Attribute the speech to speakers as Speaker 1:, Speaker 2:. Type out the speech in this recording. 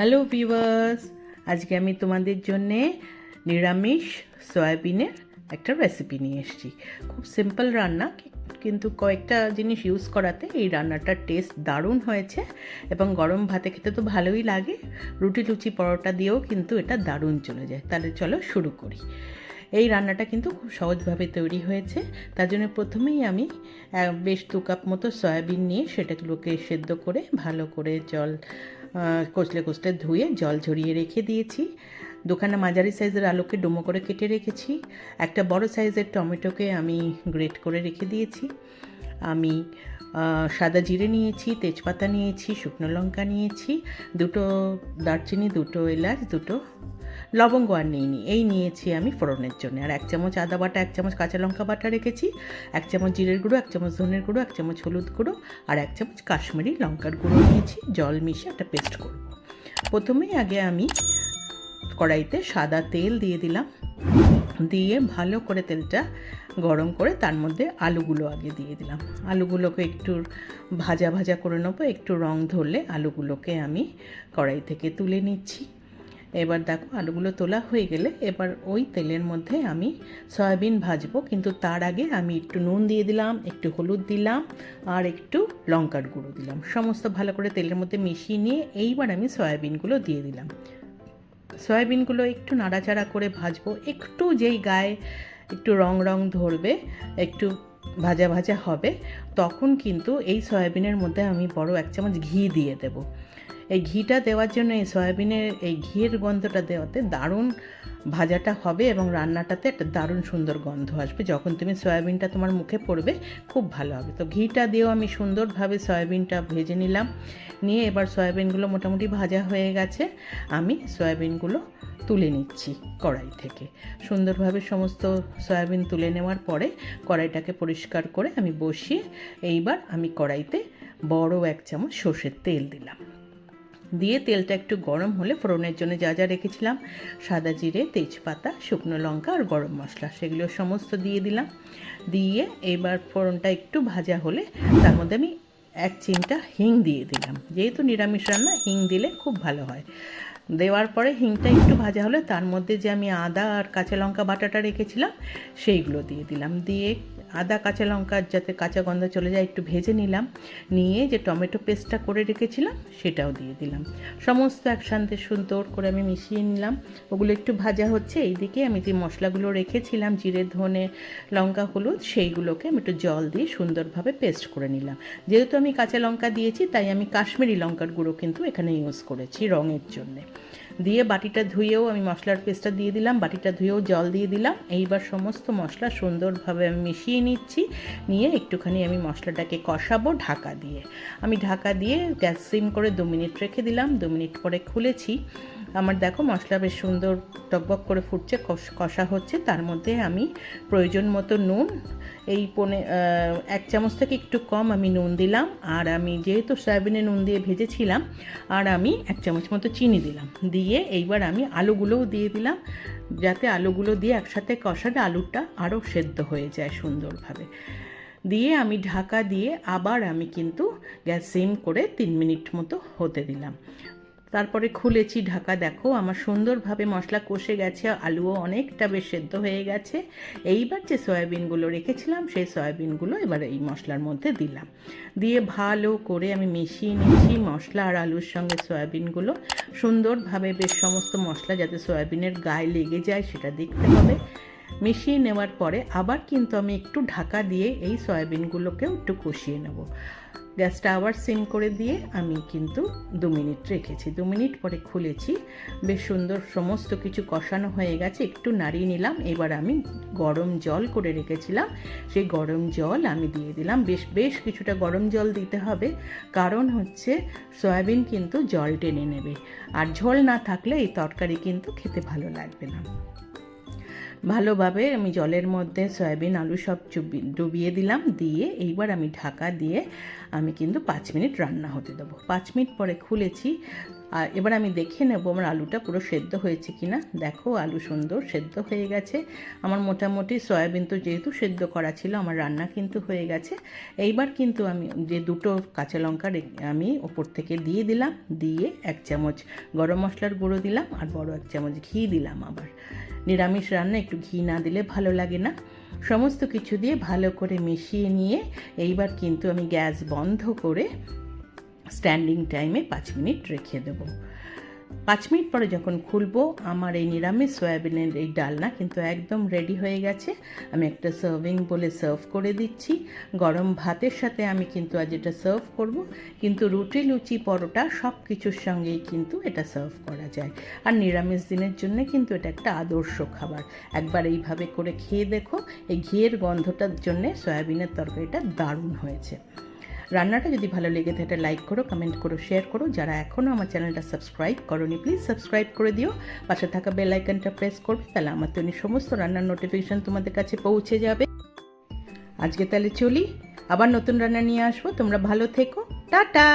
Speaker 1: Hello viewers, আজকে আমি তোমাদের জন্যে নিরামিষ সয়াবিনের একটা রেসিপি নিয়ে এসেছি। খুব সিম্পল রান্না, কিন্তু কয়েকটা জিনিস ইউজ করাতে এই রান্নাটার টেস্ট দারুণ হয়েছে এবং গরম ভাতে খেতে তো ভালোই লাগে। রুটি, লুচি, পরোটা দিয়েও কিন্তু এটা দারুণ চলে যায়। তাহলে চলো শুরু করি। এই রান্নাটা কিন্তু খুব সহজভাবে তৈরি হয়েছে। তার জন্য প্রথমেই আমি বেশ দু কাপ মতো সয়াবিন নিয়ে সেটাগুলোকে সেদ্ধ করে ভালো করে জল কচলে কচলে ধুয়ে জল ঝরিয়ে রেখে দিয়েছি। দুখানা মাঝারি সাইজের আলুকে ডুমো করে কেটে রেখেছি। একটা বড় সাইজের টমেটোকে আমি গ্রেট করে রেখে দিয়েছি। আমি সাদা জিরে নিয়েছি, তেজপাতা নিয়েছি, শুকনো লঙ্কা নিয়েছি, দুটো দারচিনি, দুটো এলাচ, দুটো লবঙ্গ আর নিইনি এই নিয়েছি আমি ফোড়নের জন্য। আর এক চামচ আদা বাটা, এক চামচ কাঁচা লঙ্কা বাটা রেখেছি, এক চামচ জিরের গুঁড়ো, এক চামচ ধনের গুঁড়ো, এক চামচ হলুদ গুঁড়ো আর এক চামচ কাশ্মীরি লঙ্কার গুঁড়ো নিয়েছি। জল মিশিয়ে একটা পেস্ট করব। প্রথমেই আগে আমি কড়াইতে সাদা তেল দিয়ে দিলাম। দিয়ে ভালো করে তেলটা গরম করে তার মধ্যে আলুগুলো আগে দিয়ে দিলাম। আলুগুলোকে একটু ভাজা ভাজা করে নেব। একটু রং ধরলে আলুগুলোকে আমি কড়াই থেকে তুলে নিচ্ছি। এবার দেখো আলুগুলো তোলা হয়ে গেলে এবার ওই তেলের মধ্যে আমি সয়াবিন ভাজবো। কিন্তু তার আগে আমি একটু নুন দিয়ে দিলাম, একটু হলুদ দিলাম আর একটু লঙ্কার গুঁড়ো দিলাম। সমস্ত ভালো করে তেলের মধ্যে মিশিয়ে নিয়ে এইবার আমি সয়াবিনগুলো দিয়ে দিলাম। সয়াবিনগুলো একটু নাড়াচাড়া করে ভাজবো। একটু যেই গায়ে একটু রং রং ধরবে, একটু ভাজা ভাজা হবে, তখন কিন্তু এই সয়াবিনের মধ্যে আমি বড় এক চামচ ঘি দিয়ে দেব। এই ঘিটা দেওয়ার জন্য এই সয়াবিনের এই ঘিয়ের গন্ধটা দেওয়াতে দারুণ ভাজাটা হবে এবং রান্নাটাতে একটা দারুণ সুন্দর গন্ধ আসবে। যখন তুমি সয়াবিনটা তোমার মুখে পড়বে, খুব ভালো হবে। তো ঘিটা দিয়েও আমি সুন্দরভাবে সয়াবিনটা ভেজে নিলাম। নিয়ে এবার সয়াবিনগুলো মোটামুটি ভাজা হয়ে গেছে। আমি সয়াবিনগুলো তুলে নিচ্ছি কড়াই থেকে। সুন্দরভাবে সমস্ত সয়াবিন তুলে নেওয়ার পরে কড়াইটাকে পরিষ্কার করে আমি বসিয়ে এইবার আমি কড়াইতে বড় এক চামচ সর্ষের তেল দিলাম। দিয়ে তেলটা একটু গরম হলে ফোড়নের জন্য যা যা রেখেছিলাম, সাদা জিরে, তেজপাতা, শুকনো লঙ্কা আর গরম মশলা, সেগুলো সমস্ত দিয়ে দিলাম। দিয়ে এবার ফোড়নটা একটু ভাজা হলে তার মধ্যে আমি এক চিমটা হিং দিয়ে দিলাম। যেহেতু নিরামিষ রান্না, হিং দিলে খুব ভালো হয়। দেওয়ার পরে হিংটা একটু ভাজা হলে তার মধ্যে যে আমি আদা আর কাঁচা লঙ্কা বাটাটা রেখেছিলাম, সেইগুলো দিয়ে দিলাম। দিয়ে আদা, কাঁচা লঙ্কার যাতে কাঁচা গন্ধ চলে যায়, একটু ভেজে নিলাম। নিয়ে যে টমেটো পেস্টটা করে রেখেছিলাম, সেটাও দিয়ে দিলাম। সমস্ত একসাথে সুন্দর করে আমি মিশিয়ে নিলাম। ওগুলো একটু ভাজা হচ্ছে, এইদিকে আমি যে মশলাগুলো রেখেছিলাম, জিরে, ধনে, লঙ্কা, হলুদ, সেইগুলোকে আমি একটু জল দিয়ে সুন্দরভাবে পেস্ট করে নিলাম। যেহেতু আমি কাঁচা লঙ্কা দিয়েছি, তাই আমি কাশ্মীরি লঙ্কার গুঁড়ো কিন্তু এখানে ইউজ করেছি রঙের জন্যে। দিয়ে বাটিটা ধুয়েও আমি মশলার পেস্টটা দিয়ে দিলাম, বাটিটা ধুয়েও জল দিয়ে দিলাম। এইবার সমস্ত মশলা সুন্দরভাবে আমি মিশিয়ে নিচ্ছি, নিয়ে একটুখানি আমি মশলাটাকে কষাবো ঢাকা দিয়ে। আমি ঢাকা দিয়ে গ্যাস সিম করে দু মিনিট রেখে দিলাম, দু মিনিট পরে খুলেছি। আমার দেখো মশলা বেশ সুন্দর টকবক করে ফুটছে, কষ- হচ্ছে। তার মধ্যে আমি প্রয়োজন মতো নুন, এই পনে এক চামচ থেকে একটু কম আমি নুন দিলাম। আর আমি যেহেতু সয়াবিনে নুন দিয়ে ভেজেছিলাম, আর আমি এক চামচ মতো চিনি দিলাম। দিয়ে এইবার আমি আলুগুলোও দিয়ে দিলাম, যাতে আলুগুলো দিয়ে একসাথে কষালে আলুটা আরও সেদ্ধ হয়ে যায় সুন্দরভাবে। দিয়ে আমি ঢাকা দিয়ে আবার আমি কিন্তু গ্যাস সিম করে তিন মিনিট মতো হতে দিলাম। তারপরে খুলেছি ঢাকা, দেখো আমার সুন্দরভাবে মশলা কষে গেছে, আলুও অনেকটা বেশ সেদ্ধ হয়ে গেছে। এইবার যে সয়াবিনগুলো রেখেছিলাম, সেই সয়াবিনগুলো এবার এই মশলার মধ্যে দিলাম। দিয়ে ভালো করে আমি মিশিয়ে নিচ্ছি মশলা আর আলুর সঙ্গে সয়াবিনগুলো। সুন্দরভাবে বেশ সমস্ত মশলা যাতে সয়াবিনের গায়ে লেগে যায়, সেটা দেখতে হবে। মিশিয়ে নেওয়ার পরে আবার কিন্তু আমি একটু ঢাকা দিয়ে এই সয়াবিনগুলোকেও একটু কষিয়ে নেব। গ্যাসটা আবার সিম করে দিয়ে আমি কিন্তু দু মিনিট রেখেছি। দু মিনিট পরে খুলেছি। বেশ সুন্দর সমস্ত কিছু কষানো হয়ে গেছে। একটু নাড়িয়ে নিলাম। এবার আমি গরম জল করে রেখেছিলাম। সেই গরম জল আমি দিয়ে দিলাম। বেশ বেশ কিছুটা গরম জল দিতে হবে। কারণ হচ্ছে সয়াবিন কিন্তু জল টেনে নেবে। আর ঝোল না থাকলে এই তরকারি কিন্তু খেতে ভালো লাগবে না। ভালোভাবে আমি জলের মধ্যে সয়াবিন, আলু সব চুবি ডুবিয়ে দিলাম। দিয়ে এইবার আমি ঢাকা দিয়ে আমি কিন্তু পাঁচ মিনিট রান্না হতে দেবো। পাঁচ মিনিট পরে খুলেছি। আর এবার আমি দেখে নেব আমার আলুটা পুরো সেদ্ধ হয়েছে কি না দেখো আলু সুন্দর সেদ্ধ হয়ে গেছে। আমার মোটামুটি সয়াবিন তো যেহেতু সেদ্ধ করা ছিল, আমার রান্না কিন্তু হয়ে গেছে। এইবার কিন্তু আমি যে দুটো কাঁচা লঙ্কা আমি ওপর থেকে দিয়ে দিলাম। দিয়ে এক চামচ গরম মশলার গুঁড়ো দিলাম আর বড় এক চামচ ঘি দিলাম আবার। নিরামিষ রান্না একটু ঘি না দিলে ভালো লাগে না। সমস্ত কিছু দিয়ে ভালো করে মিশিয়ে নিয়ে এইবার কিন্তু আমি গ্যাস বন্ধ করে স্ট্যান্ডিং টাইমে পাঁচ মিনিট রেখে দেবো। পাঁচ মিনিট পরে যখন খুলবো, আমার এই নিরামিষ সয়াবিনের এই ডালনা কিন্তু একদম রেডি হয়ে গেছে। আমি একটা সার্ভিং বলে সার্ভ করে দিচ্ছি। গরম ভাতের সাথে আমি কিন্তু আজ এটা সার্ভ করব। কিন্তু রুটি, লুচি, পরোটা সব কিছুর সঙ্গেই কিন্তু এটা সার্ভ করা যায়। আর নিরামিষ দিনের জন্য কিন্তু এটা একটা আদর্শ খাবার। একবার এইভাবে করে খেয়ে দেখো, এই ঘিয়ের গন্ধটার জন্যে সয়াবিনের তরকারিটা দারুণ হয়েছে। রান্নাটা যদি ভালো লেগে থাকে লাইক করো কমেন্ট করো শেয়ার করো। যারা এখনও আমার চ্যানেলটা সাবস্ক্রাইব করোনি প্লিজ সাবস্ক্রাইব করে দিও। পাশে থাকা বেল আইকনটা প্রেস করবে, তাহলে আমার তৈরি সমস্ত রান্নার নোটিফিকেশান তোমাদের কাছে পৌঁছে যাবে। আজকে তাহলে চলি, আবার নতুন রান্না নিয়ে আসব। তোমরা ভালো থেকো। টাটা!